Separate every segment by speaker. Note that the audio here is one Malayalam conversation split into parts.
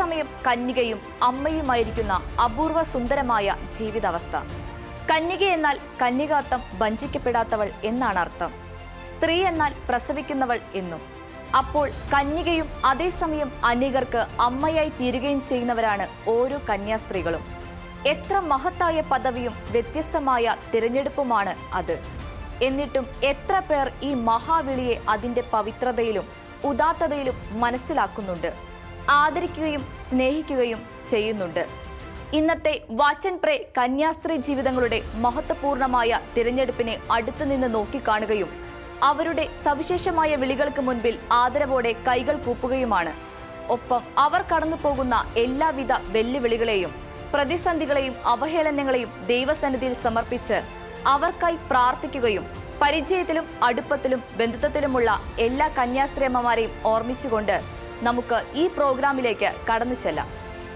Speaker 1: കന്യാസ്ത്രീകൾ ഒരേ സമയം കന്യകയും അമ്മയുമായിരിക്കുന്ന അപൂർവ സുന്ദരമായ ജീവിതാവസ്ഥ. കന്യക എന്നാൽ കന്യകാത്തം വഞ്ചിക്കപ്പെടാത്തവൾ എന്നാണ് അർത്ഥം. സ്ത്രീ എന്നാൽ പ്രസവിക്കുന്നവൾ എന്നും. അപ്പോൾ കന്യകയും അതേസമയം അനേകർക്ക് അമ്മയായി തീരുകയും ചെയ്യുന്നവരാണ് ഓരോ കന്യാസ്ത്രീകളും. എത്ര മഹത്തായ പദവിയും വ്യത്യസ്തമായ തിരഞ്ഞെടുപ്പുമാണ് അത്. എന്നിട്ടും എത്ര പേർ ഈ മഹാവിളിയെ അതിന്റെ പവിത്രതയിലും ഉദാത്തതയിലും മനസ്സിലാക്കുന്നുണ്ട്. ആദരിക്കുകയും സ്നേഹിക്കുകയും ചെയ്യുന്നുണ്ട്. ഇന്നത്തെ വാച്ചൻ പ്രേ കന്യാസ്ത്രീ ജീവിതങ്ങളുടെ മഹത്വപൂർണമായ തിരഞ്ഞെടുപ്പിനെ അടുത്തുനിന്ന് നോക്കിക്കാണുകയും അവരുടെ സവിശേഷമായ വിളികൾക്ക് മുൻപിൽ ആദരവോടെ കൈകൾ കൂപ്പുകയുമാണ്. ഒപ്പം അവർ കടന്നു പോകുന്ന എല്ലാവിധ വെല്ലുവിളികളെയും പ്രതിസന്ധികളെയും അവഹേളനങ്ങളെയും ദൈവസന്നിധിയിൽ സമർപ്പിച്ച് അവർക്കായി പ്രാർത്ഥിക്കുകയും പരിചയത്തിലും അടുപ്പത്തിലും ബന്ധുത്വത്തിലുമുള്ള എല്ലാ കന്യാസ്ത്രീ അമ്മമാരെയും ഓർമ്മിച്ചുകൊണ്ട് നമുക്ക് ഈ പ്രോഗ്രാമിലേക്ക് കടന്നു ചെല്ലാം.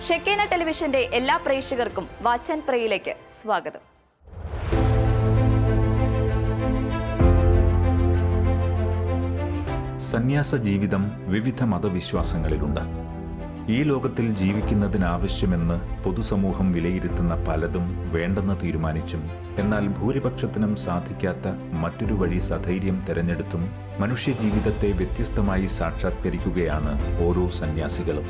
Speaker 1: ഷെക്കേന ടെലിവിഷന്റെ എല്ലാ പ്രേക്ഷകർക്കും വാച്ച് ആൻഡ് പ്രേയിലേക്ക് സ്വാഗതം.
Speaker 2: സന്യാസ ജീവിതം വിവിധ മതവിശ്വാസങ്ങളിലുണ്ട്. ഈ ലോകത്തിൽ ജീവിക്കുന്നതിനാവശ്യമെന്ന് പൊതുസമൂഹം വിലയിരുത്തുന്ന പലതും വേണ്ടെന്ന് തീരുമാനിച്ചും എന്നാൽ ഭൂരിപക്ഷത്തിനും സാധിക്കാത്ത മറ്റൊരു വഴി സധൈര്യം തെരഞ്ഞെടുത്തും മനുഷ്യജീവിതത്തെ വ്യത്യസ്തമായി സാക്ഷാത്കരിക്കുകയാണ് ഓരോ സന്യാസികളും.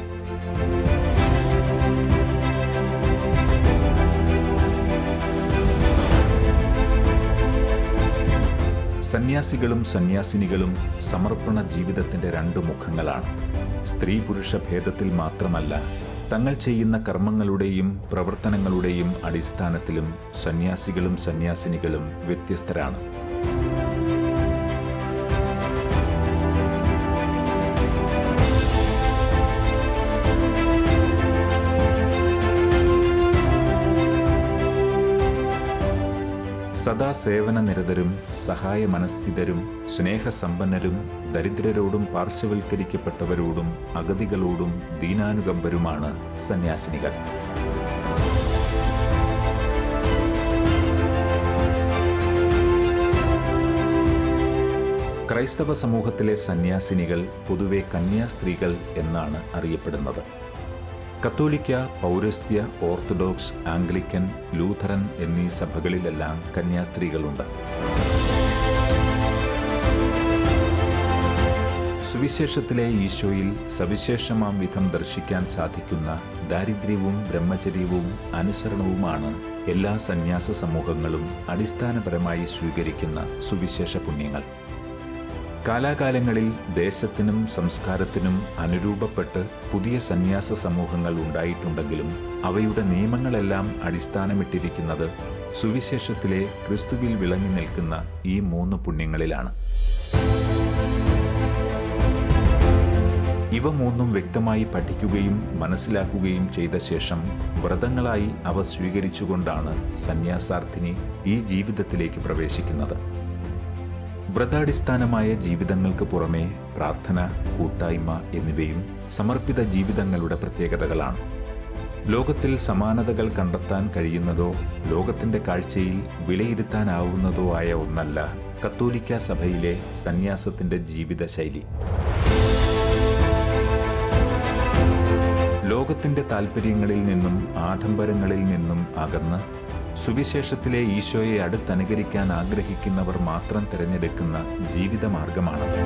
Speaker 2: സന്യാസികളും സന്യാസിനികളും സമർപ്പണ ജീവിതത്തിന്റെ രണ്ട് മുഖങ്ങളാണ്. സ്ത്രീ പുരുഷ ഭേദത്തിൽ മാത്രമല്ല തങ്ങൾ ചെയ്യുന്ന കർമ്മങ്ങളുടെയും പ്രവർത്തനങ്ങളുടെയും അടിസ്ഥാനത്തിലും സന്യാസികളും സന്യാസിനികളും വ്യത്യസ്തരാണ്. സദാ സേവന നിരതരും സഹായ മനസ്ഥിതരും സ്നേഹസമ്പന്നരും ദരിദ്രരോടും പാർശ്വവൽക്കരിക്കപ്പെട്ടവരോടും അഗതികളോടും ദീനാനുകമ്പരുമാണ് സന്യാസിനികൾ. ക്രൈസ്തവ സമൂഹത്തിലെ സന്യാസിനികൾ പൊതുവെ കന്യാസ്ത്രീകൾ എന്നാണ് അറിയപ്പെടുന്നത്. കത്തോലിക്ക പൗരസ്ത്യ ഓർത്തഡോക്സ് ആംഗ്ലിക്കൻ ലൂഥറൻ എന്നീ സഭകളിലെല്ലാം കന്യാസ്ത്രീകളുണ്ട്. സുവിശേഷത്തിലെ ഈശോയിൽ സവിശേഷമാം വിധം ദർശിക്കാൻ സാധിക്കുന്ന ദാരിദ്ര്യവും ബ്രഹ്മചര്യവും അനുസരണവുമാണ് എല്ലാ സന്യാസ സമൂഹങ്ങളും അടിസ്ഥാനപരമായി സ്വീകരിക്കുന്ന സുവിശേഷ പുണ്യങ്ങൾ. കാലാകാലങ്ങളിൽ ദേശത്തിനും സംസ്കാരത്തിനും അനുരൂപപ്പെട്ട് പുതിയ സന്യാസ സമൂഹങ്ങൾ ഉണ്ടായിട്ടുണ്ടെങ്കിലും അവയുടെ നിയമങ്ങളെല്ലാം അടിസ്ഥാനമിട്ടിരിക്കുന്നത് സുവിശേഷത്തിലെ ക്രിസ്തുവിൽ വിളങ്ങി നിൽക്കുന്ന ഈ മൂന്ന് പുണ്യങ്ങളിലാണ്. ഇവ മൂന്നും വ്യക്തമായി പഠിക്കുകയും മനസ്സിലാക്കുകയും ചെയ്ത ശേഷം വ്രതങ്ങളായി അവ സ്വീകരിച്ചുകൊണ്ടാണ് സന്യാസാർത്ഥിനി ഈ ജീവിതത്തിലേക്ക് പ്രവേശിക്കുന്നത്. വ്രതാടിസ്ഥാനമായ ജീവിതങ്ങൾക്ക് പുറമെ പ്രാർത്ഥന കൂട്ടായ്മ എന്നിവയും സമർപ്പിത ജീവിതങ്ങളുടെ പ്രത്യേകതകളാണ്. ലോകത്തിൽ സമാനതകൾ കണ്ടെത്താൻ കഴിയുന്നതോ ലോകത്തിന്റെ കാഴ്ചയിൽ വിലയിരുത്താനാവുന്നതോ ആയ ഒന്നല്ല കത്തോലിക്ക സഭയിലെ സന്യാസത്തിന്റെ ജീവിതശൈലി. ലോകത്തിന്റെ താൽപ്പര്യങ്ങളിൽ നിന്നും ആഡംബരങ്ങളിൽ നിന്നും അകന്ന് സുവിശേഷത്തിലെ ഈശോയെ അടുത്തനുകരിക്കാൻ ആഗ്രഹിക്കുന്നവർ മാത്രം തിരഞ്ഞെടുക്കുന്ന ജീവിതമാർഗമാണത്.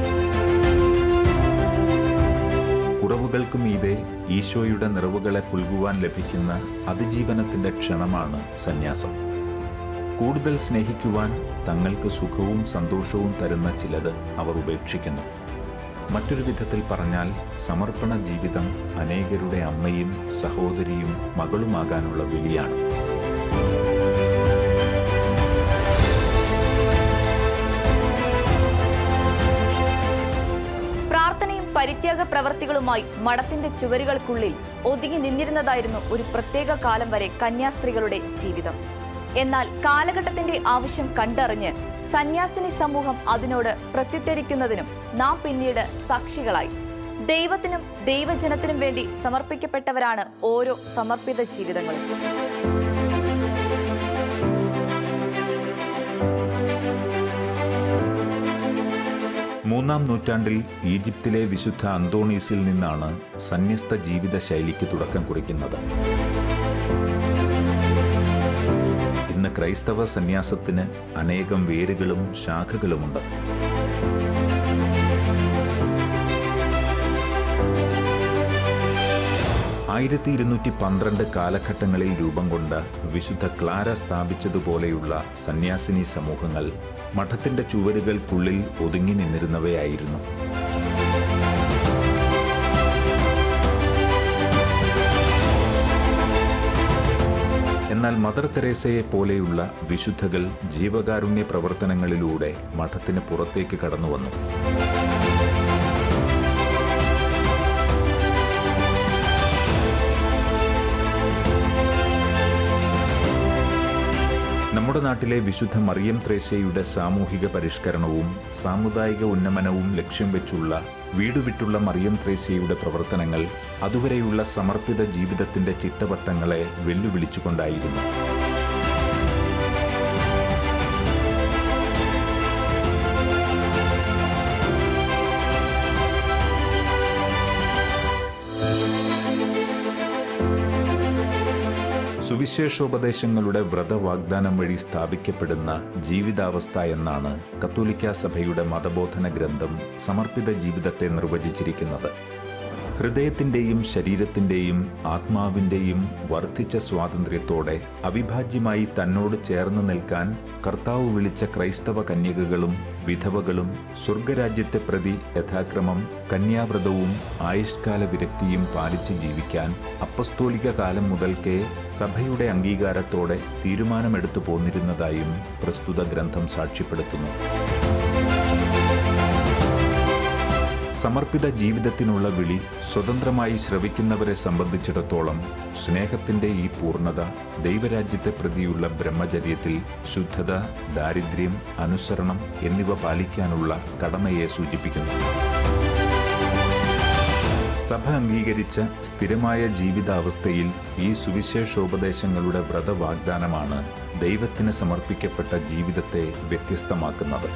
Speaker 2: കുറവുകൾക്കും ഇതേ ഈശോയുടെ നിറവുകളെ പുൽകുവാൻ ലഭിക്കുന്ന അതിജീവനത്തിന്റെ ക്ഷണമാണ് സന്യാസം. കൂടുതൽ സ്നേഹിക്കുവാൻ തങ്ങൾക്ക് സുഖവും സന്തോഷവും തരുന്ന ചിലത് അവർ ഉപേക്ഷിക്കുന്നു. മറ്റൊരു വിധത്തിൽ പറഞ്ഞാൽ സമർപ്പണ ജീവിതം അനേകരുടെ അമ്മയും സഹോദരിയും മകളുമാകാനുള്ള വിളിയാണ്.
Speaker 1: പരിത്യാഗ പ്രവർത്തികളുമായി മഠത്തിന്റെ ചുവരുകൾക്കുള്ളിൽ ഒതുങ്ങി നിന്നിരുന്നതായിരുന്നു ഒരു പ്രത്യേക കാലം വരെ കന്യാസ്ത്രീകളുടെ ജീവിതം. എന്നാൽ കാലഘട്ടത്തിന്റെ ആവശ്യം കണ്ടറിഞ്ഞ് സന്യാസിനി സമൂഹം അതിനോട് പ്രത്യുത്തരിക്കുന്നതിനും നാം പിന്നീട് സാക്ഷികളായി. ദൈവത്തിനും ദൈവജനത്തിനും വേണ്ടി സമർപ്പിക്കപ്പെട്ടവരാണ് ഓരോ സമർപ്പിത ജീവിതങ്ങളും.
Speaker 2: മൂന്ന് നൂറ്റാണ്ടിൽ ഈജിപ്തിലെ വിശുദ്ധ അന്തോണീസിൽ നിന്നാണ് സന്യസ്ത ജീവിത ശൈലിക്ക് തുടക്കം കുറിക്കുന്നത്. ഇന്ന് ക്രൈസ്തവ സന്യാസത്തിന് അനേകം വേരുകളും ശാഖകളുമുണ്ട്. ആയിരത്തി ഇരുന്നൂറ്റി പന്ത്രണ്ട് കാലഘട്ടങ്ങളിൽ രൂപം കൊണ്ട വിശുദ്ധ ക്ലാര സ്ഥാപിച്ചതുപോലെയുള്ള സന്യാസിനി സമൂഹങ്ങൾ മഠത്തിന്റെ ചുവരുകൾക്കുള്ളിൽ ഒതുങ്ങി നിന്നിരുന്നവയായിരുന്നു. എന്നാൽ മദർ തെരേസയെ പോലെയുള്ള വിശുദ്ധകൾ ജീവകാരുണ്യ പ്രവർത്തനങ്ങളിലൂടെ മഠത്തിന് പുറത്തേക്ക് കടന്നുവന്നു. നമ്മുടെ നാട്ടിലെ വിശുദ്ധ മറിയം ത്രേസ്യയുടെ സാമൂഹിക പരിഷ്കരണവും സാമുദായിക ഉന്നമനവും ലക്ഷ്യം വെച്ചുള്ള വീടുവിട്ടുള്ള മറിയം ത്രേസ്യയുടെ പ്രവർത്തനങ്ങൾ അതുവരെയുള്ള സമർപ്പിത ജീവിതത്തിന്റെ ചിട്ടവട്ടങ്ങളെ വെല്ലുവിളിച്ചുകൊണ്ടായിരുന്നു. സുവിശേഷോപദേശങ്ങളുടെ വ്രതവാഗ്ദാനം വഴി സ്ഥാപിക്കപ്പെടുന്ന ജീവിതാവസ്ഥ എന്നാണ് കത്തോലിക്ക സഭയുടെ മതബോധന ഗ്രന്ഥം സമർപ്പിത ജീവിതത്തെ നിർവചിച്ചിരിക്കുന്നത്. ഹൃദയത്തിന്റെയും ശരീരത്തിന്റെയും ആത്മാവിന്റെയും വർദ്ധിച്ച സ്വാതന്ത്ര്യത്തോടെ അവിഭാജ്യമായി തന്നോട് ചേർന്ന് നിൽക്കാൻ കർത്താവ് വിളിച്ച ക്രൈസ്തവ കന്യകകളും വിധവകളും സ്വർഗരാജ്യത്തെ പ്രതി യഥാക്രമം കന്യാവ്രതവും ആയുഷ്കാല വിരക്തിയും പാലിച്ച് ജീവിക്കാൻ അപ്പസ്തോലിക കാലം മുതൽക്കേ സഭയുടെ അംഗീകാരത്തോടെ തീരുമാനമെടുത്തു പോന്നിരുന്നതായും പ്രസ്തുത ഗ്രന്ഥം സാക്ഷ്യപ്പെടുത്തുന്നു. സമർപ്പിത ജീവിതത്തിനുള്ള വിളി സ്വതന്ത്രമായി ശ്രവിക്കുന്നവരെ സംബന്ധിച്ചിടത്തോളം സ്നേഹത്തിന്റെ ഈ പൂർണത ദൈവരാജ്യത്തെ പ്രതിയുള്ള ബ്രഹ്മചര്യത്തിൽ ശുദ്ധത ദാരിദ്ര്യം അനുസരണം എന്നിവ പാലിക്കാനുള്ള കടമയെ സൂചിപ്പിക്കുന്നു. സഭ അംഗീകരിച്ച സ്ഥിരമായ ജീവിതാവസ്ഥയിൽ ഈ സുവിശേഷോപദേശങ്ങളുടെ വ്രതവാഗ്ദാനമാണ് ദൈവത്തിന് സമർപ്പിക്കപ്പെട്ട ജീവിതത്തെ വ്യത്യസ്തമാക്കുന്നത്.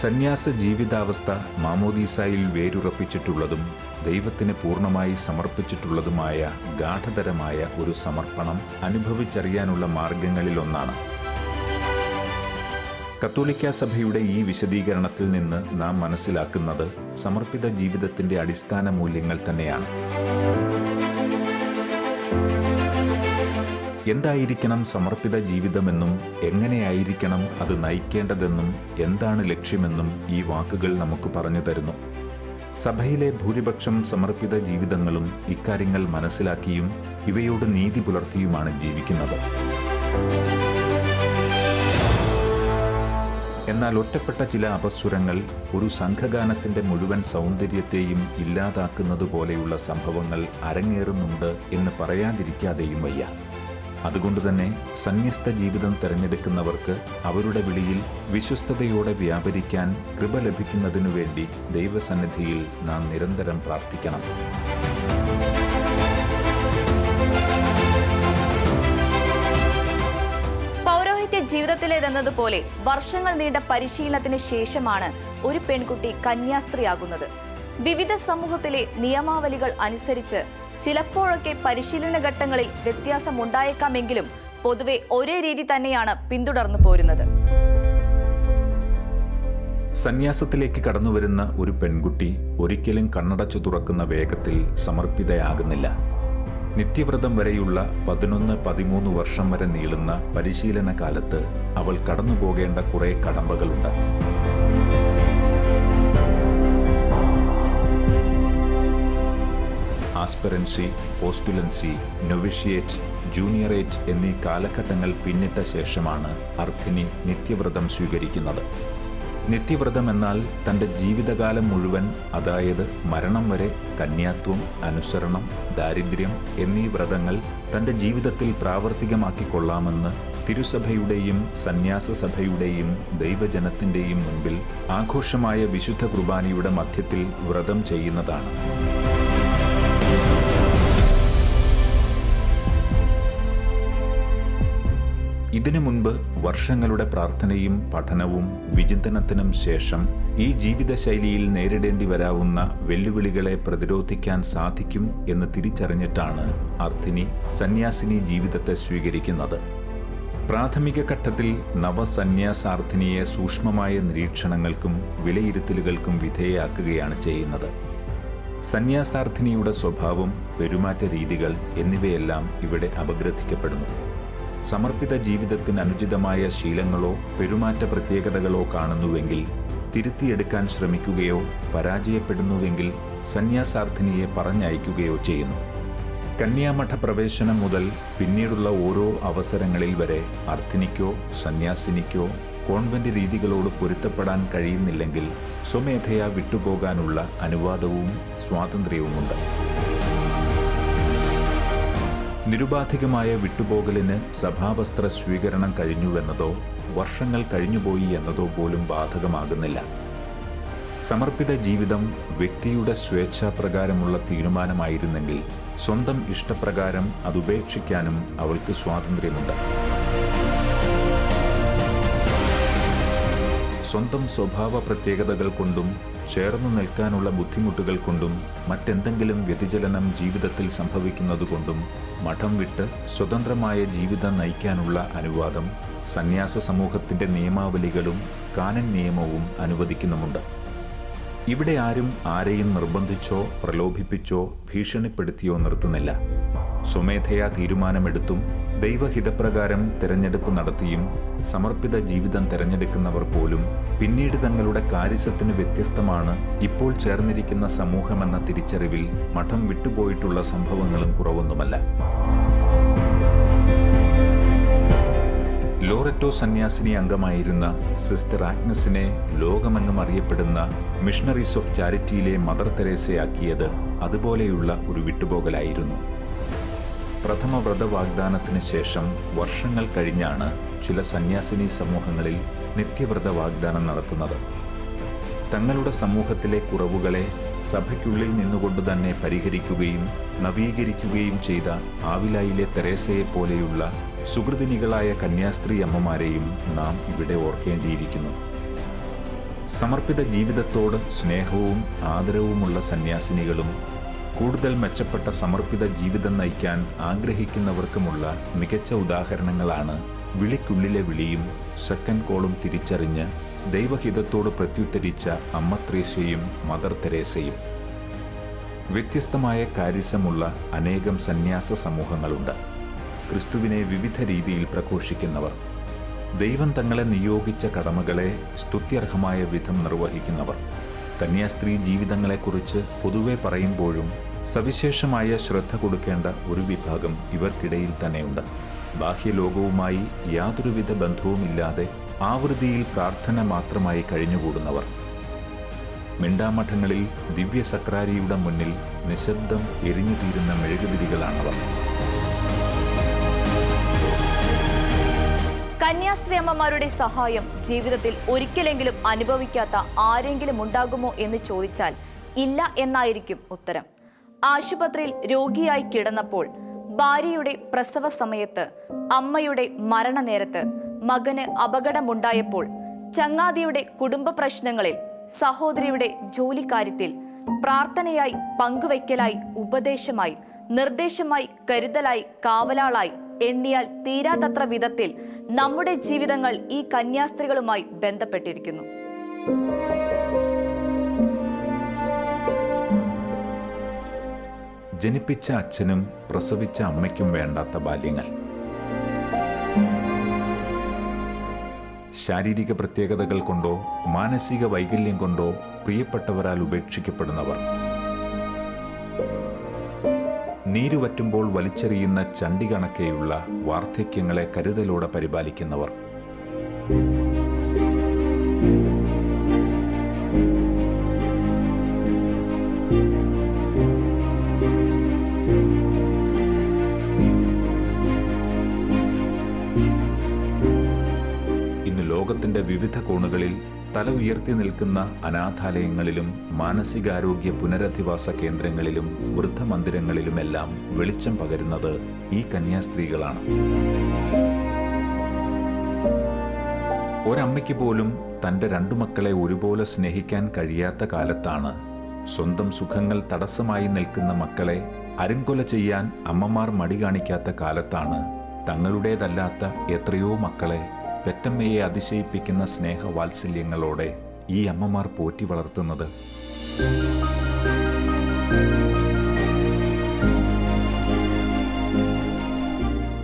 Speaker 2: സന്യാസ ജീവിതാവസ്ഥ മാമോദീസായിൽ വേരുറപ്പിച്ചിട്ടുള്ളതും ദൈവത്തിന് പൂർണമായി സമർപ്പിച്ചിട്ടുള്ളതുമായ ഗാഠതരമായ ഒരു സമർപ്പണം അനുഭവിച്ചറിയാനുള്ള മാർഗങ്ങളിലൊന്നാണ് കത്തോലിക്ക സഭയുടെ ഈ വിശദീകരണത്തിൽ നിന്ന് നാം മനസ്സിലാക്കുന്നത് സമർപ്പിത ജീവിതത്തിന്റെ അടിസ്ഥാന മൂല്യങ്ങൾ തന്നെയാണ്. എന്തായിരിക്കണം സമർപ്പിത ജീവിതമെന്നും എങ്ങനെയായിരിക്കണം അത് നയിക്കേണ്ടതെന്നും എന്താണ് ലക്ഷ്യമെന്നും ഈ വാക്കുകൾ നമുക്ക് പറഞ്ഞു തരുന്നു. സഭയിലെ ഭൂരിപക്ഷം സമർപ്പിത ജീവിതങ്ങളും ഇക്കാര്യങ്ങൾ മനസ്സിലാക്കിയും ഇവയോട് നീതി പുലർത്തിയുമാണ് ജീവിക്കുന്നത്. എന്നാൽ ഒറ്റപ്പെട്ട ചില അപസ്വരങ്ങൾ ഒരു സംഘഗാനത്തിന്റെ മുഴുവൻ സൗന്ദര്യത്തെയും ഇല്ലാതാക്കുന്നത് പോലെയുള്ള സംഭവങ്ങൾ അരങ്ങേറുന്നുണ്ട് എന്ന് പറയാതിരിക്കാതെയും വയ്യ. അതുകൊണ്ട് തന്നെ സന്യസ്ത ജീവിതം തിരഞ്ഞെടുക്കുന്നവർക്ക് അവരുടെ വിളിയിൽ വിശ്വസ്തയോടെ വ്യാപരിക്കാൻ കൃപ ലഭിക്കുന്നതിനു വേണ്ടി ദൈവസന്നിധിയിൽ നാം നിരന്തരം പ്രാർത്ഥിക്കണം.
Speaker 1: പൗരോഹിത്യ ജീവിതത്തിലേതെന്നതുപോലെ വർഷങ്ങൾ നീണ്ട പരിശീലനത്തിന് ശേഷമാണ് ഒരു പെൺകുട്ടി കന്യാസ്ത്രീയാകുന്നത്. വിവിധ സമൂഹത്തിലെ നിയമാവലികൾ അനുസരിച്ച് ചിലപ്പോഴൊക്കെ പരിശീലന ഘട്ടങ്ങളിൽ വ്യത്യാസമുണ്ടായേക്കാമെങ്കിലും പൊതുവെ ഒരേ രീതി തന്നെയാണ് പിന്തുടർന്നു പോരുന്നത്.
Speaker 2: സന്യാസത്തിലേക്ക് കടന്നുവരുന്ന ഒരു പെൺകുട്ടി ഒരിക്കലും കണ്ണടച്ചു തുറക്കുന്ന വേഗത്തിൽ സമർപ്പിതയാകുന്നില്ല. നിത്യവ്രതം വരെയുള്ള പതിനൊന്ന് പതിമൂന്ന് വർഷം വരെ നീളുന്ന പരിശീലന കാലത്ത് അവൾ കടന്നു പോകേണ്ട കുറെ കടമ്പകളുണ്ട്. ആസ്പിറൻസി പോസ്റ്റുലൻസി നൊവിഷിയേറ്റ് ജൂനിയറേറ്റ് എന്നീ കാലഘട്ടങ്ങൾ പിന്നിട്ട ശേഷമാണ് അർത്ഥിനി നിത്യവ്രതം സ്വീകരിക്കുന്നത്. നിത്യവ്രതം എന്നാൽ തന്റെ ജീവിതകാലം മുഴുവൻ അതായത് മരണം വരെ കന്യാത്വം അനുസരണം ദാരിദ്ര്യം എന്നീ വ്രതങ്ങൾ തന്റെ ജീവിതത്തിൽ പ്രാവർത്തികമാക്കിക്കൊള്ളാമെന്ന് തിരുസഭയുടെയും സന്യാസ സഭയുടെയും ദൈവജനത്തിന്റെയും മുൻപിൽ ആഘോഷമായ വിശുദ്ധ കുർബാനയുടെ മധ്യത്തിൽ വ്രതം ചെയ്യുന്നതാണ്. ഇതിനു മുൻപ് വർഷങ്ങളുടെ പ്രാർത്ഥനയും പഠനവും വിചിന്തനത്തിനും ശേഷം ഈ ജീവിതശൈലിയിൽ നേരിടേണ്ടി വരാവുന്ന വെല്ലുവിളികളെ പ്രതിരോധിക്കാൻ സാധിക്കും എന്ന് തിരിച്ചറിഞ്ഞിട്ടാണ് അർത്ഥിനി സന്യാസിനി ജീവിതത്തെ സ്വീകരിക്കുന്നത്. പ്രാഥമിക ഘട്ടത്തിൽ നവസന്യാസാർത്ഥിനിയെ സൂക്ഷ്മമായ നിരീക്ഷണങ്ങൾക്കും വിലയിരുത്തലുകൾക്കും വിധേയാക്കുകയാണ് ചെയ്യുന്നത്. സന്യാസാർത്ഥിനിയുടെ സ്വഭാവം പെരുമാറ്റ രീതികൾ എന്നിവയെല്ലാം ഇവിടെ അപഗ്രഥിക്കപ്പെടുന്നു. സമർപ്പിത ജീവിതത്തിന് അനുചിതമായ ശീലങ്ങളോ പെരുമാറ്റ പ്രത്യേകതകളോ കാണുന്നുവെങ്കിൽ തിരുത്തിയെടുക്കാൻ ശ്രമിക്കുകയോ പരാജയപ്പെടുന്നുവെങ്കിൽ സന്യാസാർത്ഥിനിയെ പറഞ്ഞയക്കുകയോ ചെയ്യുന്നു. കന്യാമഠ പ്രവേശനം മുതൽ പിന്നീടുള്ള ഓരോ അവസരങ്ങളിൽ വരെ അർത്ഥിനിക്കോ സന്യാസിനിക്കോ കോൺവെന്റ് രീതികളോട് പൊരുത്തപ്പെടാൻ കഴിയുന്നില്ലെങ്കിൽ സ്വമേധയാ വിട്ടുപോകാനുള്ള അനുവാദവും സ്വാതന്ത്ര്യവുമുണ്ട്. നിരുപാധികമായ വിട്ടുപോകലിന് സഭാവസ്ത്ര സ്വീകരണം കഴിഞ്ഞുവെന്നതോ വർഷങ്ങൾ കഴിഞ്ഞുപോയി എന്നതോ പോലും ബാധകമാകുന്നില്ല. സമർപ്പിത ജീവിതം വ്യക്തിയുടെ സ്വേച്ഛാപ്രകാരമുള്ള തീരുമാനമായിരുന്നെങ്കിൽ സ്വന്തം ഇഷ്ടപ്രകാരം അതുപേക്ഷിക്കാനും അവൾക്ക് സ്വാതന്ത്ര്യമുണ്ട്. സ്വന്തം സ്വഭാവ പ്രത്യേകതകൾ കൊണ്ടും ചേർന്നു നിൽക്കാനുള്ള ബുദ്ധിമുട്ടുകൾ കൊണ്ടും മറ്റെന്തെങ്കിലും വ്യതിചലനം ജീവിതത്തിൽ സംഭവിക്കുന്നതുകൊണ്ടും മഠം വിട്ട് സ്വതന്ത്രമായ ജീവിതം നയിക്കാനുള്ള അനുവാദം സന്യാസ സമൂഹത്തിന്റെ നിയമാവലികളും കാനൻ നിയമവും അനുവദിക്കുന്നുമുണ്ട്. ഇവിടെ ആരും ആരെയും നിർബന്ധിച്ചോ പ്രലോഭിപ്പിച്ചോ ഭീഷണിപ്പെടുത്തിയോ നിർത്തുന്നില്ല. സ്വമേധയാ തീരുമാനമെടുത്തും ദൈവഹിതപ്രകാരം തിരഞ്ഞെടുപ്പ് നടത്തിയും സമർപ്പിത ജീവിതം തിരഞ്ഞെടുക്കുന്നവർ പോലും പിന്നീട് തങ്ങളുടെ കാര്യസത്തിന് വ്യത്യസ്തമാണ് ഇപ്പോൾ ചേർന്നിരിക്കുന്ന സമൂഹമെന്ന തിരിച്ചറിവിൽ മഠം വിട്ടുപോയിട്ടുള്ള സംഭവങ്ങളും കുറവൊന്നുമല്ല. ലോററ്റോ സന്യാസിനി അംഗമായിരുന്ന സിസ്റ്റർ ആഗ്നസിനെ ലോകമെങ്ങും അറിയപ്പെടുന്ന മിഷണറീസ് ഓഫ് ചാരിറ്റിയിലെ മദർ തെരേസയാക്കിയത് അതുപോലെയുള്ള ഒരു വിട്ടുപോകലായിരുന്നു. പ്രഥമ വ്രത വാഗ്ദാനത്തിന് ശേഷം വർഷങ്ങൾ കഴിഞ്ഞാണ് ചില സന്യാസിനി സമൂഹങ്ങളിൽ നിത്യവ്രത വാഗ്ദാനം നടത്തുന്നത്. തങ്ങളുടെ സമൂഹത്തിലെ കുറവുകളെ സഭയ്ക്കുള്ളിൽ നിന്നുകൊണ്ട് തന്നെ പരിഹരിക്കുകയും നവീകരിക്കുകയും ചെയ്ത ആവിലായിലെ തെരേസയെ പോലെയുള്ള സുഹൃതിനികളായ കന്യാസ്ത്രീ അമ്മമാരെയും നാം ഇവിടെ ഓർക്കേണ്ടിയിരിക്കുന്നു. സമർപ്പിത ജീവിതത്തോട് സ്നേഹവും ആദരവുമുള്ള സന്യാസിനികളും കൂടുതൽ മെച്ചപ്പെട്ട സമർപ്പിത ജീവിതം നയിക്കാൻ ആഗ്രഹിക്കുന്നവർക്കുമുള്ള മികച്ച ഉദാഹരണങ്ങളാണ് വിളിക്കുള്ളിലെ വിളിയും സെക്കൻഡ് കോളും തിരിച്ചറിഞ്ഞ് ദൈവഹിതത്തോട് പ്രത്യുത്തരിച്ച അമ്മ ത്രേസ്യയും മദർ തെരേസയും. വ്യത്യസ്തമായ കാര്യസമുള്ള അനേകം സന്യാസ സമൂഹങ്ങളുണ്ട്. ക്രിസ്തുവിനെ വിവിധ രീതിയിൽ പ്രഘോഷിക്കുന്നവർ. ദൈവം തങ്ങളെ നിയോഗിച്ച കടമകളെ സ്തുത്യർഹമായ വിധം നിർവഹിക്കുന്നവർ. കന്യാസ്ത്രീ ജീവിതങ്ങളെക്കുറിച്ച് പൊതുവെ പറയുമ്പോഴും സവിശേഷമായ ശ്രദ്ധ കൊടുക്കേണ്ട ഒരു വിഭാഗം ഇവർക്കിടയിൽ തന്നെയുണ്ട്. ബാഹ്യലോകവുമായി യാതൊരുവിധ ബന്ധവുമില്ലാതെ ആവൃത്തിയിൽ പ്രാർത്ഥന മാത്രമായി കഴിഞ്ഞുകൂടുന്നവർ. മിണ്ടാമഠങ്ങളിൽ ദിവ്യ സക്രാരിയുടെ മുന്നിൽ നിശബ്ദം എരിഞ്ഞുതീരുന്ന മെഴുകുതിരികളാണവർ.
Speaker 1: കന്യാസ്ത്രീ അമ്മമാരുടെ സഹായം ജീവിതത്തിൽ ഒരിക്കലെങ്കിലും അനുഭവിക്കാത്ത ആരെങ്കിലും ഉണ്ടാകുമോ എന്ന് ചോദിച്ചാൽ ഇല്ല എന്നായിരിക്കും ഉത്തരം. ആശുപത്രിയിൽ രോഗിയായി കിടന്നപ്പോൾ ഭാര്യയുടെ പ്രസവ സമയത്ത് അമ്മയുടെ മരണനേരത്ത് മകന് അപകടമുണ്ടായപ്പോൾ ചങ്ങാതിയുടെ കുടുംബ പ്രശ്നങ്ങളിൽ സഹോദരിയുടെ ജോലിക്കാര്യത്തിൽ പ്രാർത്ഥനയായി പങ്കുവയ്ക്കലായി ഉപദേശമായി നിർദ്ദേശമായി കരുതലായി കാവലാളായി എണ്ണിയാൽ തീരാത്തത്ര വിധത്തിൽ നമ്മുടെ ജീവിതങ്ങൾ ഈ കന്യാസ്ത്രീകളുമായി ബന്ധപ്പെട്ടിരിക്കുന്നു.
Speaker 2: ജനിപ്പിച്ച അച്ഛനും പ്രസവിച്ച അമ്മയ്ക്കും വേണ്ടാത്ത ബാല്യങ്ങൾ. ശാരീരിക പ്രത്യേകതകൾ കൊണ്ടോ മാനസിക വൈകല്യം കൊണ്ടോ പ്രിയപ്പെട്ടവരാൽ ഉപേക്ഷിക്കപ്പെടുന്നവർ. നീരുവറ്റുമ്പോൾ വലിച്ചെറിയുന്ന ചണ്ടി കണക്കെയുള്ള വാർദ്ധക്യങ്ങളെ കരുതലോടെ പരിപാലിക്കുന്നവർ. ലോകത്തിന്റെ വിവിധ കോണുകളിൽ തല ഉയർത്തി നിൽക്കുന്ന അനാഥാലയങ്ങളിലും മാനസികാരോഗ്യ പുനരധിവാസ കേന്ദ്രങ്ങളിലും വൃദ്ധമന്ദിരങ്ങളിലുമെല്ലാം വെളിച്ചം പകരുന്നത് ഈ കന്യാസ്ത്രീകളാണ്. ഒരമ്മയ്ക്ക് പോലും തന്റെ രണ്ടു മക്കളെ ഒരുപോലെ സ്നേഹിക്കാൻ കഴിയാത്ത കാലത്താണ് സ്വന്തം സുഖങ്ങൾ തടസ്സമായി നിൽക്കുന്ന മക്കളെ അരുങ്കൊല ചെയ്യാൻ അമ്മമാർ മടി കാണിക്കാത്ത കാലത്താണ് തങ്ങളുടേതല്ലാത്ത എത്രയോ മക്കളെ പെറ്റമ്മയെ അതിശയിപ്പിക്കുന്ന സ്നേഹവാത്സല്യങ്ങളോടെ ഈ അമ്മമാർ പോറ്റി വളർത്തുന്നത്.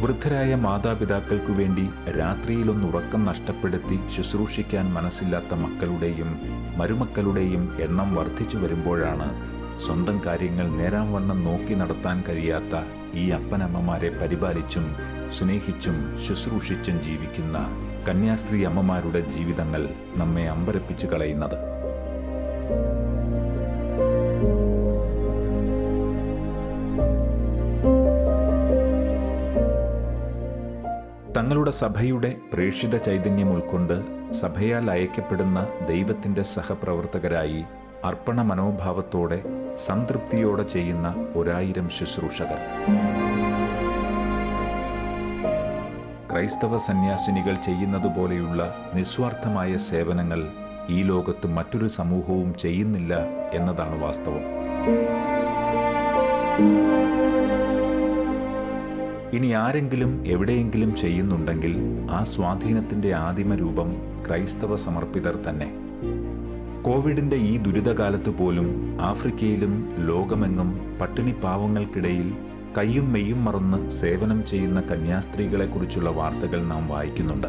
Speaker 2: വൃദ്ധരായ മാതാപിതാക്കൾക്കു വേണ്ടി രാത്രിയിലൊന്ന് ഉറക്കം നഷ്ടപ്പെടുത്തി ശുശ്രൂഷിക്കാൻ മനസ്സില്ലാത്ത മക്കളുടെയും മരുമക്കളുടെയും എണ്ണം വർദ്ധിച്ചു വരുമ്പോഴാണ് സ്വന്തം കാര്യങ്ങൾ നേരാംവണ്ണം നോക്കി നടത്താൻ കഴിയാത്ത ഈ അപ്പനമ്മമാരെ പരിപാലിച്ചും സ്നേഹിച്ചും ശുശ്രൂഷിച്ചും ജീവിക്കുന്ന കന്യാസ്ത്രീ അമ്മമാരുടെ ജീവിതങ്ങൾ നമ്മെ അമ്പരപ്പിച്ചു കളയുന്നത്. തങ്ങളുടെ സഭയുടെ പ്രേക്ഷിത ചൈതന്യം ഉൾക്കൊണ്ട് സഭയാൽ അയക്കപ്പെടുന്ന ദൈവത്തിന്റെ സഹപ്രവർത്തകരായി അർപ്പണ മനോഭാവത്തോടെ സംതൃപ്തിയോടെ ചെയ്യുന്ന ഒരായിരം ശുശ്രൂഷകർ. ക്രൈസ്തവ സന്യാസിനികൾ ചെയ്യുന്നതുപോലെയുള്ള നിസ്വാർത്ഥമായ സേവനങ്ങൾ ഈ ലോകത്ത് മറ്റൊരു സമൂഹവും ചെയ്യുന്നില്ല എന്നതാണ് വാസ്തവം. ഇനി ആരെങ്കിലും എവിടെയെങ്കിലും ചെയ്യുന്നുണ്ടെങ്കിൽ ആ സ്വാധീനത്തിന്റെ ആദിമ രൂപം ക്രൈസ്തവ സമർപ്പിതർ തന്നെ. കോവിഡിന്റെ ഈ ദുരിതകാലത്ത് പോലും ആഫ്രിക്കയിലും ലോകമെങ്ങും പട്ടിണിപ്പാവങ്ങൾക്കിടയിൽ കയ്യും മെയ്യും മറന്ന് സേവനം ചെയ്യുന്ന കന്യാസ്ത്രീകളെക്കുറിച്ചുള്ള വാർത്തകൾ നാം വായിക്കുന്നുണ്ട്.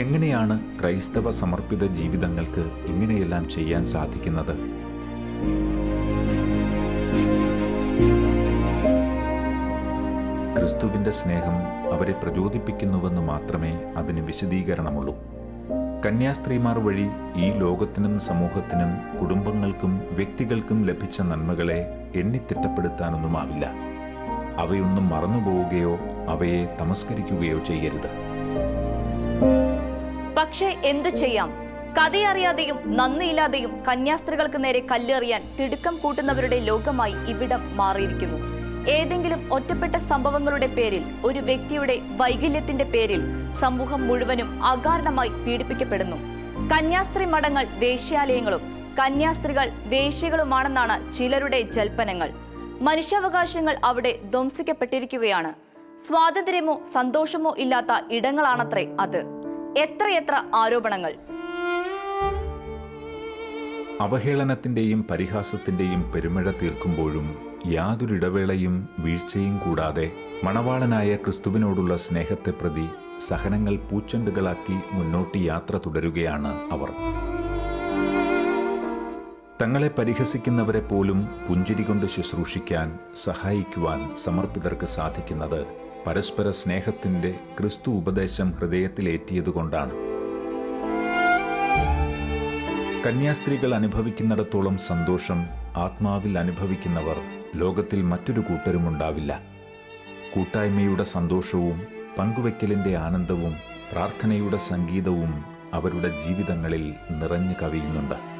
Speaker 2: എങ്ങനെയാണ് ക്രൈസ്തവ സമർപ്പിത ജീവിതങ്ങൾക്ക് ഇങ്ങനെയെല്ലാം ചെയ്യാൻ സാധിക്കുന്നത്? ക്രിസ്തുവിന്റെ സ്നേഹം അവരെ പ്രചോദിപ്പിക്കുന്നുവെന്ന് മാത്രമേ അതിന് വിശദീകരണമുള്ളൂ. കന്യാസ്ത്രീമാർ വഴി ഈ ലോകത്തിനും സമൂഹത്തിനും കുടുംബങ്ങൾക്കും വ്യക്തികൾക്കും ലഭിച്ച നന്മകളെ എണ്ണിത്തിട്ടപ്പെടുത്താനൊന്നുമാവില്ല. അവയൊന്നും മറന്നുപോവുകയോ അവയെ തമസ്കരിക്കുകയോ ചെയ്യരുത്.
Speaker 1: പക്ഷേ എന്തു ചെയ്യാം? കഥയറിയാതെയും നന്ദിയില്ലാതെയും കന്യാസ്ത്രീകൾക്ക് നേരെ കല്ലെറിയാൻ തിടുക്കം കൂട്ടുന്നവരുടെ ലോകമായി ഇവിടം മാറിയിരിക്കുന്നു. ഏതെങ്കിലും ഒറ്റപ്പെട്ട സംഭവങ്ങളുടെ പേരിൽ ഒരു വ്യക്തിയുടെ വൈകല്യത്തിന്റെ പേരിൽ സമൂഹം മുഴുവനും അകാരണമായി പീഡിപ്പിക്കപ്പെടുന്നു. കന്യാസ്ത്രീ മഠങ്ങൾ വേശ്യാലയങ്ങളും കന്യാസ്ത്രീകൾ വേശ്യകളുമാണെന്നാണ് ചിലരുടെ ജൽപ്പനങ്ങൾ. മനുഷ്യാവകാശങ്ങൾ അവിടെ ധ്വംസിക്കപ്പെട്ടിരിക്കുകയാണ്. സ്വാതന്ത്ര്യമോ സന്തോഷമോ ഇല്ലാത്ത ഇടങ്ങളാണത്രേ അത്. എത്രയെത്ര ആരോപണങ്ങൾ.
Speaker 2: അവഹേളനത്തിന്റെയും പരിഹാസത്തിന്റെയും പെരുമഴ തീർക്കുമ്പോഴും യാതൊരു ഇടവേളയും വീഴ്ചയും കൂടാതെ മണവാളനായ ക്രിസ്തുവിനോടുള്ള സ്നേഹത്തെ പ്രതി സഹനങ്ങൾ പൂച്ചെണ്ടുകളാക്കി മുന്നോട്ട് യാത്ര തുടരുകയാണ് അവർ. തങ്ങളെ പരിഹസിക്കുന്നവരെ പോലും പുഞ്ചിരി കൊണ്ട് ശുശ്രൂഷിക്കാൻ സഹായിക്കുവാൻ സമർപ്പിതർക്ക് സാധിക്കുന്നത് പരസ്പര സ്നേഹത്തിന്റെ ക്രിസ്തു ഉപദേശം ഹൃദയത്തിലേറ്റിയതുകൊണ്ടാണ്. കന്യാസ്ത്രീകൾ അനുഭവിക്കുന്നിടത്തോളം സന്തോഷം ആത്മാവിൽ അനുഭവിക്കുന്നവർ ലോകത്തിൽ മറ്റൊരു കൂട്ടരുമുണ്ടാവില്ല കൂട്ടായ്മയുടെ സന്തോഷവും പങ്കുവെക്കലിന്റെ ആനന്ദവും പ്രാർത്ഥനയുടെ സംഗീതവും അവരുടെ ജീവിതങ്ങളിൽ നിറഞ്ഞു കവിയുന്നുണ്ട്.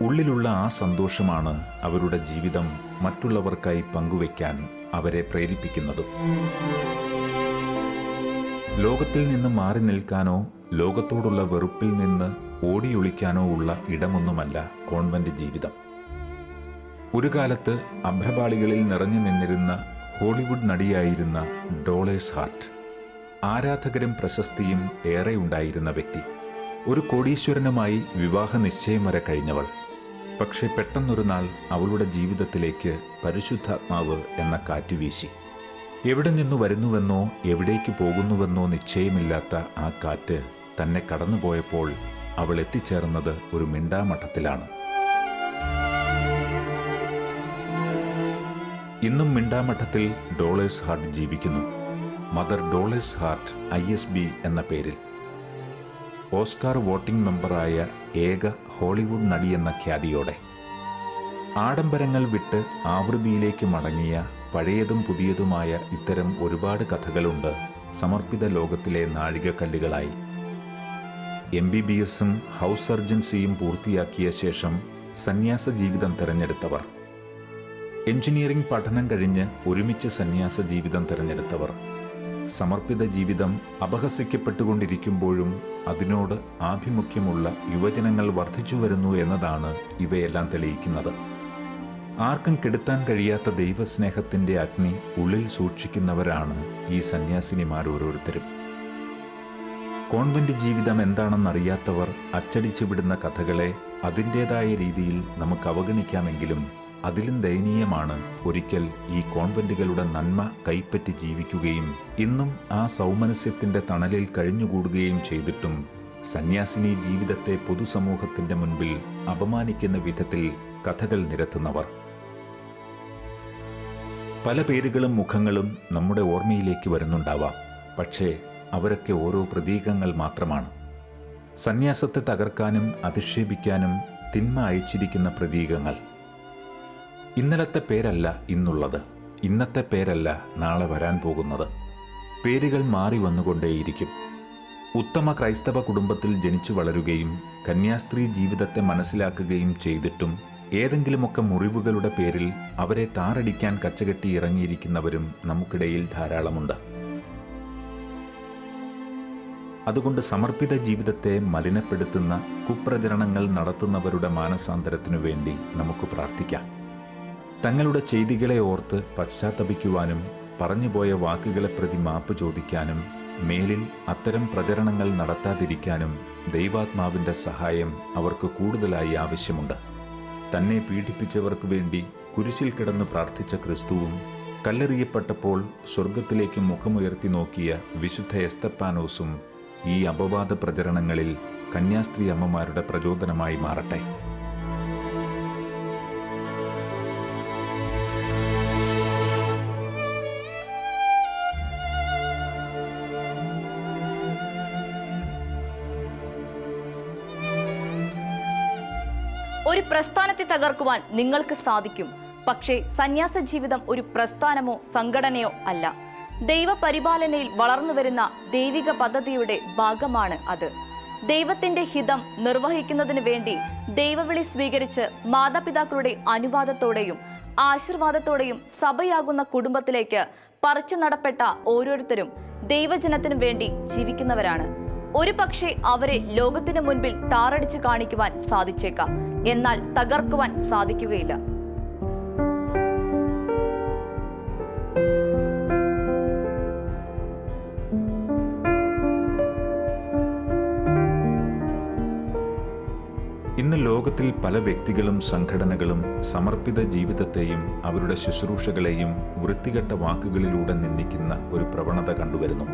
Speaker 2: ഉള്ളിലുള്ള ആ സന്തോഷമാണ് അവരുടെ ജീവിതം മറ്റുള്ളവർക്കായി പങ്കുവയ്ക്കാൻ അവരെ പ്രേരിപ്പിക്കുന്നതും. ലോകത്തിൽ നിന്ന് മാറി നിൽക്കാനോ ലോകത്തോടുള്ള വെറുപ്പിൽ നിന്ന് ഓടിയൊളിക്കാനോ ഉള്ള ഇടമൊന്നുമല്ല കോൺവെന്റ് ജീവിതം. ഒരു കാലത്ത് അഭ്രപാളികളിൽ നിറഞ്ഞു നിന്നിരുന്ന ഹോളിവുഡ് നടിയായിരുന്ന ഡോളേഴ്സ് ഹാർട്ട് ആരാധകരും പ്രശസ്തിയും ഏറെ ഉണ്ടായിരുന്ന വ്യക്തി. ഒരു കോടീശ്വരനുമായി വിവാഹ നിശ്ചയം വരെ കഴിഞ്ഞവൾ. പക്ഷെ പെട്ടെന്നൊരു നാൾ അവളുടെ ജീവിതത്തിലേക്ക് പരിശുദ്ധാത്മാവ് എന്ന കാറ്റ് വീശി. എവിടെ നിന്നു വരുന്നുവെന്നോ എവിടേക്ക് പോകുന്നുവെന്നോ നിശ്ചയമില്ലാത്ത ആ കാറ്റ് തന്നെ കടന്നുപോയപ്പോൾ അവൾ എത്തിച്ചേർന്നത് ഒരു മിണ്ടാമഠത്തിലാണ്. ഇന്നും മിണ്ടാമഠത്തിൽ ഡോളേഴ്സ് ഹാർട്ട് ജീവിക്കുന്നു. മദർ ഡോളേഴ്സ് ഹാർട്ട് ഐ എന്ന പേരിൽ. ഓസ്കാർ വോട്ടിംഗ് മെമ്പറായ ഏക ഹോളിവുഡ് നടിയെന്ന ഖ്യാതിയോടെ. ആഡംബരങ്ങൾ വിട്ട് ആവൃത്തിയിലേക്ക് മടങ്ങിയ പഴയതും പുതിയതുമായ ഇത്തരം ഒരുപാട് കഥകളുണ്ട് സമർപ്പിത ലോകത്തിലെ നാഴികക്കല്ലുകളായി. എം ബി ബി എസും ഹൗസ് സർജൻസിയും പൂർത്തിയാക്കിയ ശേഷം സന്യാസ ജീവിതം തിരഞ്ഞെടുത്തവർ. എഞ്ചിനീയറിംഗ് പഠനം കഴിഞ്ഞ് ഒരുമിച്ച് സന്യാസ ജീവിതം തിരഞ്ഞെടുത്തവർ. സമർപ്പിത ജീവിതം അപഹസിക്കപ്പെട്ടുകൊണ്ടിരിക്കുമ്പോഴും അതിനോട് ആഭിമുഖ്യമുള്ള യുവജനങ്ങൾ വർദ്ധിച്ചു വരുന്നു എന്നതാണ് ഇവയെല്ലാം തെളിയിക്കുന്നത്. ആർക്കും കെടുത്താൻ കഴിയാത്ത ദൈവസ്നേഹത്തിന്റെ അഗ്നി ഉള്ളിൽ സൂക്ഷിക്കുന്നവരാണ് ഈ സന്യാസിനിമാർ ഓരോരുത്തരും. കോൺവെന്റ് ജീവിതം എന്താണെന്നറിയാത്തവർ അച്ചടിച്ചു വിടുന്ന കഥകളെ അതിന്റേതായ രീതിയിൽ നമുക്ക് അവഗണിക്കാമെങ്കിലും അതിലും ദയനീയമാണ് ഒരിക്കൽ ഈ കോൺവെന്റുകളുടെ നന്മ കൈപ്പറ്റി ജീവിക്കുകയും ഇന്നും ആ സൗമനസ്യത്തിന്റെ തണലിൽ കഴിഞ്ഞുകൂടുകയും ചെയ്തിട്ടും സന്യാസിനി ജീവിതത്തെ പൊതുസമൂഹത്തിന്റെ മുൻപിൽ അപമാനിക്കുന്ന വിധത്തിൽ കഥകൾ നിരത്തുന്നവർ. പല പേരുകളും മുഖങ്ങളും നമ്മുടെ ഓർമ്മയിലേക്ക് വരുന്നുണ്ടാവാം. പക്ഷേ അവരൊക്കെ ഓരോ പ്രതീകങ്ങൾ മാത്രമാണ്. സന്യാസത്തെ തകർക്കാനും അധിക്ഷേപിക്കാനും തിന്മ അയച്ചിരിക്കുന്ന പ്രതീകങ്ങൾ. ഇന്നലത്തെ പേരല്ല ഇന്നുള്ളത്. ഇന്നത്തെ പേരല്ല നാളെ വരാൻ പോകുന്നത്. പേരുകൾ മാറി വന്നുകൊണ്ടേയിരിക്കും. ഉത്തമ ക്രൈസ്തവ കുടുംബത്തിൽ ജനിച്ചു വളരുകയും കന്യാസ്ത്രീ ജീവിതത്തെ മനസ്സിലാക്കുകയും ചെയ്തിട്ടും ഏതെങ്കിലുമൊക്കെ മുറിവുകളുടെ പേരിൽ അവരെ താറടിക്കാൻ കച്ചകെട്ടി ഇറങ്ങിയിരിക്കുന്നവരും നമുക്കിടയിൽ ധാരാളമുണ്ട്. അതുകൊണ്ട് സമർപ്പിത ജീവിതത്തെ മലിനപ്പെടുത്തുന്ന കുപ്രചരണങ്ങൾ നടത്തുന്നവരുടെ മാനസാന്തരത്തിനു വേണ്ടി നമുക്ക് പ്രാർത്ഥിക്കാം. തങ്ങളുടെ ചെയ്തികളെ ഓർത്ത് പശ്ചാത്തപിക്കുവാനും പറഞ്ഞുപോയ വാക്കുകളെ പ്രതി മാപ്പ് ചോദിക്കാനും മേലിൽ അത്തരം പ്രചരണങ്ങൾ നടത്താതിരിക്കാനും ദൈവാത്മാവിന്റെ സഹായം അവർക്ക് കൂടുതലായി ആവശ്യമുണ്ട്. തന്നെ പീഡിപ്പിച്ചവർക്ക് വേണ്ടി കുരിശിൽ കിടന്ന് പ്രാർത്ഥിച്ച ക്രിസ്തുവും കല്ലെറിയപ്പെട്ടപ്പോൾ സ്വർഗത്തിലേക്ക് മുഖമുയർത്തി നോക്കിയ വിശുദ്ധ എസ്തപ്പാനോസും ഈ അപവാദ പ്രചരണങ്ങളിൽ കന്യാസ്ത്രീ അമ്മമാരുടെ പ്രചോദനമായി മാറട്ടെ.
Speaker 1: പ്രസ്ഥാനത്തെ തകർക്കുവാൻ നിങ്ങൾക്ക് സാധിക്കും. പക്ഷേ സന്യാസ ജീവിതം ഒരു പ്രസ്ഥാനമോ സംഘടനയോ അല്ല. ദൈവപരിപാലനയിൽ വളർന്നു വരുന്ന ദൈവിക പദ്ധതിയുടെ ഭാഗമാണ് അത്. ദൈവത്തിന്റെ ഹിതം നിർവഹിക്കുന്നതിന് വേണ്ടി ദൈവവിളി സ്വീകരിച്ച് മാതാപിതാക്കളുടെ അനുവാദത്തോടെയും ആശീർവാദത്തോടെയും സഭയാകുന്ന കുടുംബത്തിലേക്ക് പറിച്ചു നടപ്പെട്ട ഓരോരുത്തരും ദൈവജനത്തിനു വേണ്ടി ജീവിക്കുന്നവരാണ്. ഒരു പക്ഷേ അവരെ ലോകത്തിന് മുൻപിൽ താറടിച്ചു കാണിക്കുവാൻ സാധിച്ചേക്കാം. എന്നാൽ തകർക്കുവാൻ സാധിക്കുകയില്ല.
Speaker 2: ഇന്ന് ലോകത്തിൽ പല വ്യക്തികളും സംഘടനകളും സമർപ്പിത ജീവിതത്തെയും അവരുടെ ശുശ്രൂഷകളെയും വൃത്തികെട്ട വാക്കുകളിലൂടെ നിന്ദിക്കുന്ന ഒരു പ്രവണത കണ്ടുവരുന്നു.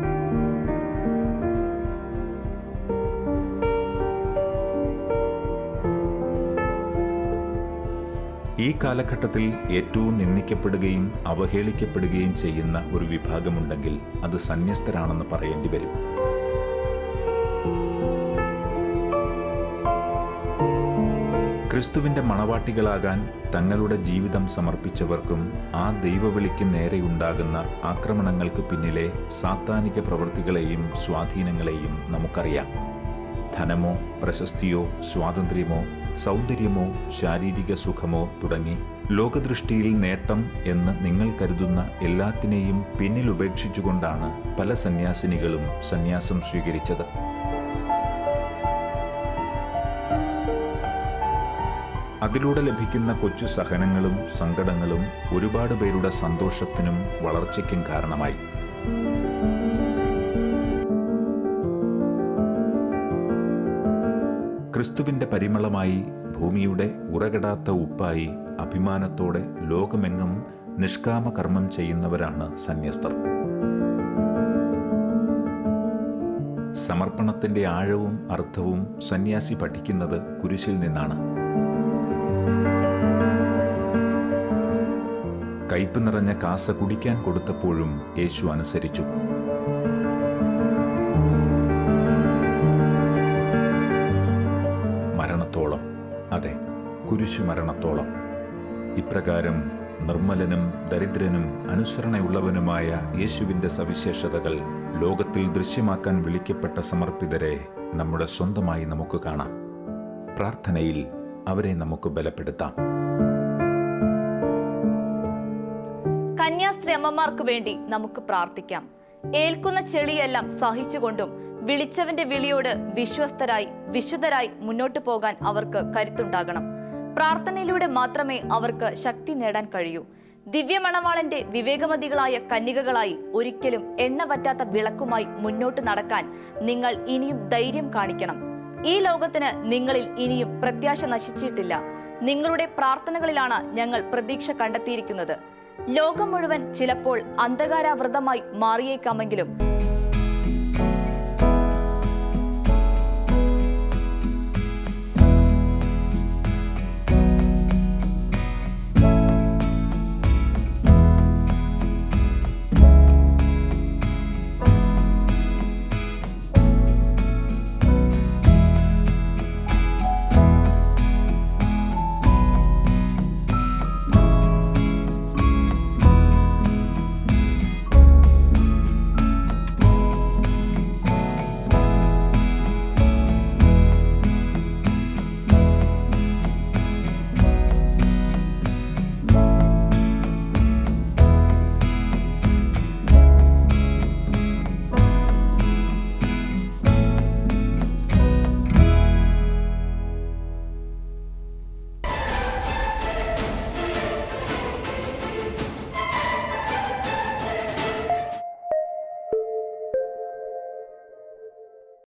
Speaker 2: ഈ കാലഘട്ടത്തിൽ ഏറ്റവും നിന്ദിക്കപ്പെടുകയും അവഹേളിക്കപ്പെടുകയും ചെയ്യുന്ന ഒരു വിഭാഗമുണ്ടെങ്കിൽ അത് സന്യസ്തരാണെന്ന് പറയേണ്ടി വരും. ക്രിസ്തുവിന്റെ മണവാട്ടികളാകാൻ തങ്ങളുടെ ജീവിതം സമർപ്പിച്ചവർക്കും ആ ദൈവവിളിക്ക് നേരെയുണ്ടാകുന്ന ആക്രമണങ്ങൾക്ക് പിന്നിലെ സാത്താനിക പ്രവൃത്തികളെയും സ്വാധീനങ്ങളെയും നമുക്കറിയാം. ധനമോ പ്രശസ്തിയോ സ്വാതന്ത്ര്യമോ സൗന്ദര്യമോ ശാരീരിക സുഖമോ തുടങ്ങി. ലോകദൃഷ്ടിയിൽ നേട്ടം എന്ന് നിങ്ങൾ കരുതുന്ന എല്ലാത്തിനെയും പിന്നിൽ ഉപേക്ഷിച്ചുകൊണ്ടാണ് പല സന്യാസിനികളും സന്യാസം സ്വീകരിച്ചത്. അതിലൂടെ ലഭിക്കുന്ന കൊച്ചു സഹനങ്ങളും സങ്കടങ്ങളും ഒരുപാട് പേരുടെ സന്തോഷത്തിനും വളർച്ചയ്ക്കും കാരണമായി. ക്രിസ്തുവിന്റെ പരിമളമായി ഭൂമിയുടെ ഉറകെടാത്ത ഉപ്പായി അഭിമാനത്തോടെ ലോകമെങ്ങും നിഷ്കാമ കർമ്മം ചെയ്യുന്നവരാണ് സന്യസ്തർ. സമർപ്പണത്തിന്റെ ആഴവും അർത്ഥവും സന്യാസി പഠിക്കുന്നത് കുരിശിൽ നിന്നാണ്. കയ്പ് നിറഞ്ഞ കാസ കുടിക്കാൻ കൊടുത്തപ്പോഴും യേശു അനുസരിച്ചു. കുരിശു മരണത്തോളം ഇപ്രകാരം നിർമ്മലനും ദരിദ്രനും അനുസരണയുള്ളവനുമായ യേശുവിന്റെ സവിശേഷതകൾ ലോകത്തിൽ ദൃശ്യമാക്കാൻ വിളിക്കപ്പെട്ട സമർപ്പിതരെ നമ്മുടെ സ്വന്തമായി നമുക്ക് കാണാം പ്രാർത്ഥനയിൽ അവരെ നമുക്ക് ബലപ്പെടുത്താം
Speaker 1: കന്യാസ്ത്രീ അമ്മമാർക്ക് വേണ്ടി നമുക്ക് പ്രാർത്ഥിക്കാം ഏൽക്കുന്ന ചെളിയെല്ലാം സഹിച്ചുകൊണ്ടും വിളിച്ചവന്റെ വിളിയോട് വിശ്വസ്തരായി വിശുദ്ധരായി മുന്നോട്ടു പോകാൻ അവർക്ക് കരുത്തുണ്ടാകണം പ്രാർത്ഥനയിലൂടെ മാത്രമേ അവർക്ക് ശക്തി നേടാൻ കഴിയൂ. ദിവ്യമണവാളന്റെ വിവേകമതികളായ കന്യകകളായി ഒരിക്കലും എണ്ണ പറ്റാത്ത വിളക്കുമായി മുന്നോട്ട് നടക്കാൻ നിങ്ങൾ ഇനിയും ധൈര്യം കാണിക്കണം. ഈ ലോകത്തിന് നിങ്ങളിൽ ഇനിയും പ്രത്യാശ നശിച്ചിട്ടില്ല. നിങ്ങളുടെ പ്രാർത്ഥനകളിലാണ് ഞങ്ങൾ പ്രതീക്ഷ കണ്ടെത്തിയിരിക്കുന്നത്. ലോകം മുഴുവൻ ചിലപ്പോൾ അന്ധകാരാവൃതമായി മാറിയേക്കാമെങ്കിലും